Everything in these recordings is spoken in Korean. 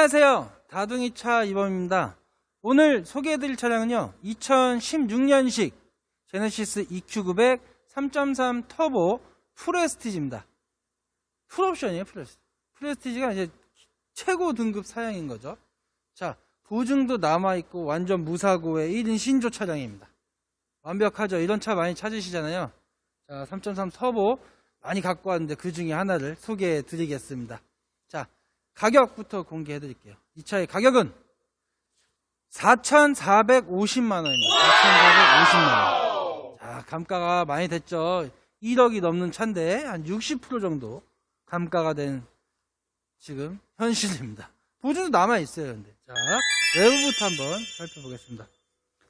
안녕하세요. 다둥이차 이범입니다. 오늘 소개해드릴 차량은요. 2016년식 제네시스 EQ900 3.3 터보 프레스티지입니다. 풀옵션이에요, 프레스티지. 프레스티지가 이제 최고 등급 사양인 거죠. 자, 보증도 남아있고 완전 무사고의 1인 신조 차량입니다. 완벽하죠? 이런 차 많이 찾으시잖아요. 자, 3.3 터보 많이 갖고 왔는데 그 중에 하나를 소개해 드리겠습니다. 자, 가격부터 공개해 드릴게요. 이 차의 가격은 4,450만 원입니다. 4,450만 원. 자, 감가가 많이 됐죠. 1억이 넘는 차인데 한 60% 정도 감가가 된 지금 현실입니다. 보증도 남아 있어요, 근데. 자, 외부부터 한번 살펴보겠습니다.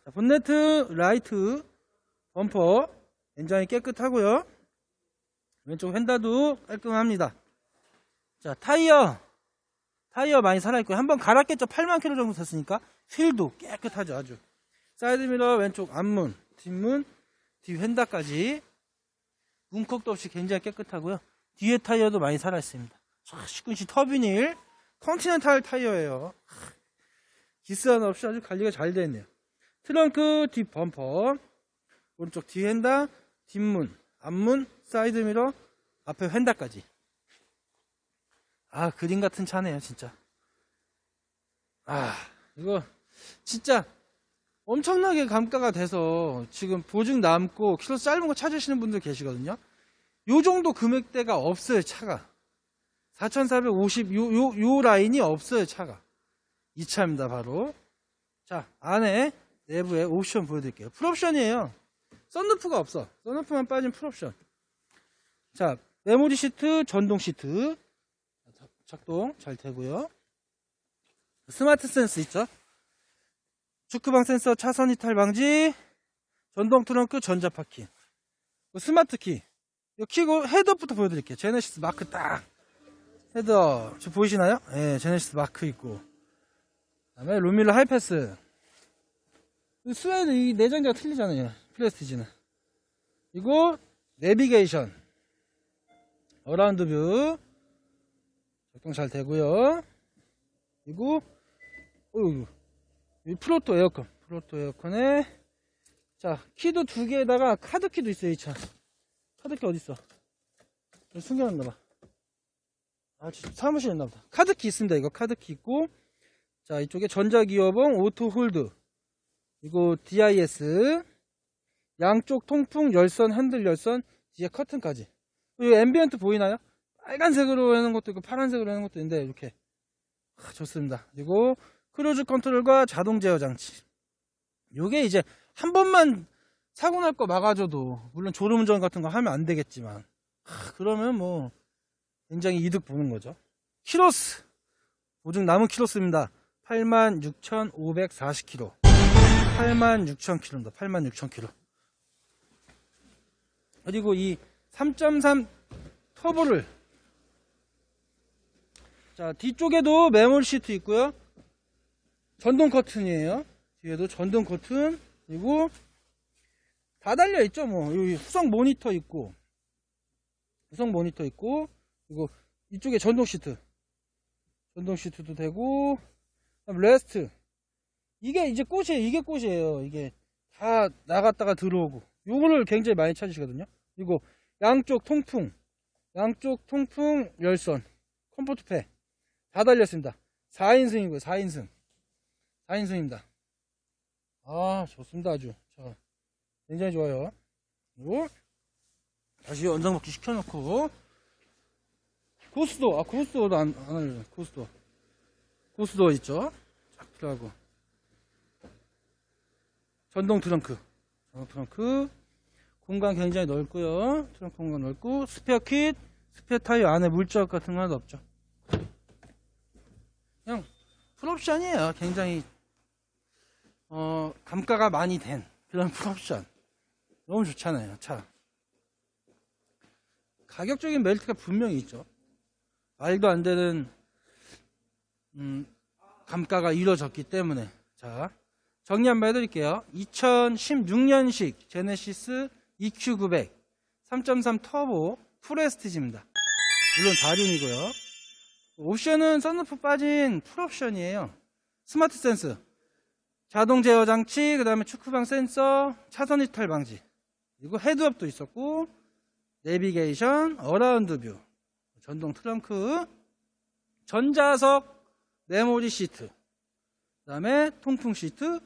자, 본네트 라이트 범퍼 굉장히 깨끗하고요. 왼쪽 휀다도 깔끔합니다. 자, 타이어. 타이어 많이 살아있고요. 한번 갈았겠죠? 8만 킬로 정도 됐으니까. 휠도 깨끗하죠, 아주. 사이드미러, 왼쪽 앞문, 뒷문, 뒤 휀다까지. 문콕도 없이 굉장히 깨끗하고요. 뒤에 타이어도 많이 살아있습니다. 자, 시큰시 터비닐. 컨티넨탈 타이어예요. 하, 기스 하나 없이 아주 관리가 잘 되어 있네요. 트렁크 뒷 범퍼. 오른쪽 뒤 휀다, 뒷문, 앞문, 사이드미러, 앞에 휀다까지. 아, 그림 같은 차네요, 진짜. 아, 이거, 진짜, 엄청나게 감가가 돼서 지금 보증 남고 키로 짧은 거 찾으시는 분들 계시거든요. 요 정도 금액대가 없어요, 차가. 4,450, 요, 요, 요 라인이 없어요, 차가. 이 차입니다, 바로. 자, 안에 내부에 옵션 보여드릴게요. 풀옵션이에요. 썬루프가 없어. 썬루프만 빠진 풀옵션. 자, 메모리 시트, 전동 시트. 작동 잘 되고요. 스마트 센스 있죠? 주크방 센서 차선 이탈 방지, 전동 트렁크 전자 파킹, 스마트 키. 이 키고 헤드업부터 보여드릴게요. 제네시스 마크 딱. 헤드업. 저 보이시나요? 예, 제네시스 마크 있고. 그다음에 루밀러 하이패스. 이 스웨이드 이 내장재가 틀리잖아요. 프레스티지는. 그리고 내비게이션. 어라운드 뷰. 작동 잘 되고요. 그리고 어이구 이 프로토 에어컨 프로토 에어컨에 자 키도 두 개에다가 카드 키도 있어요 이 차. 카드 키 어디 있어? 여기 숨겨놨나 봐. 아 사무실에 있나 보다. 카드 키 있습니다 이거 카드 키 있고 자 이쪽에 전자기어봉 오토 홀드 이거 DIS 양쪽 통풍 열선 핸들 열선 뒤에 커튼까지 이 앰비언트 보이나요? 빨간색으로 하는 것도 있고 파란색으로 하는 것도 있는데 이렇게 아, 좋습니다. 그리고 크루즈 컨트롤과 자동 제어 장치. 요게 이제 한 번만 사고 날 거 막아줘도 물론 졸음운전 같은 거 하면 안 되겠지만 아, 그러면 뭐 굉장히 이득 보는 거죠. 키로스 보증 남은 키로수입니다. 86,540km. 86,000km입니다. 86,000km. 그리고 이 3.3 터보를 자 뒤쪽에도 매몰 시트 있고요. 전동 커튼이에요. 뒤에도 전동 커튼 그리고 다 달려 있죠 뭐. 여기 후성 모니터 있고 후성 모니터 있고 그리고 이쪽에 전동 시트. 전동 시트도 되고 레스트. 이게 이제 꽃이에요. 이게 꽃이에요. 이게 다 나갔다가 들어오고. 요거를 굉장히 많이 찾으시거든요. 그리고 양쪽 통풍. 양쪽 통풍 열선. 컴포트패 다 달렸습니다. 4인승이고요 4인승. 4인승입니다. 아 좋습니다 아주. 자, 굉장히 좋아요. 그리고 다시 연장바퀴 시켜놓고. 고스도 아 고스도도 안, 안 알려줘 고스도. 고스도 있죠? 쫙 들어가고. 전동 트렁크. 전동 트렁크. 공간 굉장히 넓고요. 트렁크 공간 넓고. 스페어 킷 스페어 타이어 안에 물자국 같은 거 하나도 없죠 그냥 풀옵션이에요. 굉장히 어, 감가가 많이 된 그런 풀옵션. 너무 좋잖아요, 차. 가격적인 멜트가 분명히 있죠. 말도 안 되는 음, 감가가 이루어졌기 때문에 자 정리 한번 해드릴게요. 2016년식 제네시스 EQ900 3.3 터보 프레스티지입니다. 물론 4륜이고요. 옵션은 썬루프 빠진 풀옵션이에요. 스마트 센스, 자동 제어 장치, 그 다음에 축구방 센서, 차선 이탈 방지, 그리고 헤드업도 있었고, 내비게이션, 어라운드 뷰, 전동 트렁크, 전자석, 메모리 시트, 그 다음에 통풍 시트,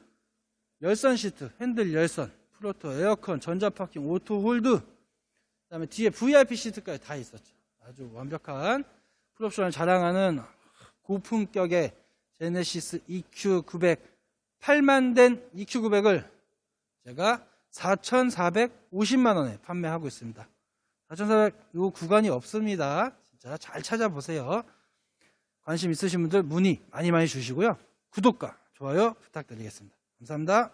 열선 시트, 핸들 열선, 프로토, 에어컨, 전자 파킹, 오토 홀드, 그 다음에 뒤에 VIP 시트까지 다 있었죠. 아주 완벽한 풀옵션을 자랑하는 고품격의 제네시스 EQ900 8만 된 EQ900을 제가 4,450만 원에 판매하고 있습니다. 4,400, 요 구간이 없습니다. 진짜 잘 찾아보세요. 관심 있으신 분들 문의 많이 많이 주시고요. 구독과 좋아요 부탁드리겠습니다. 감사합니다.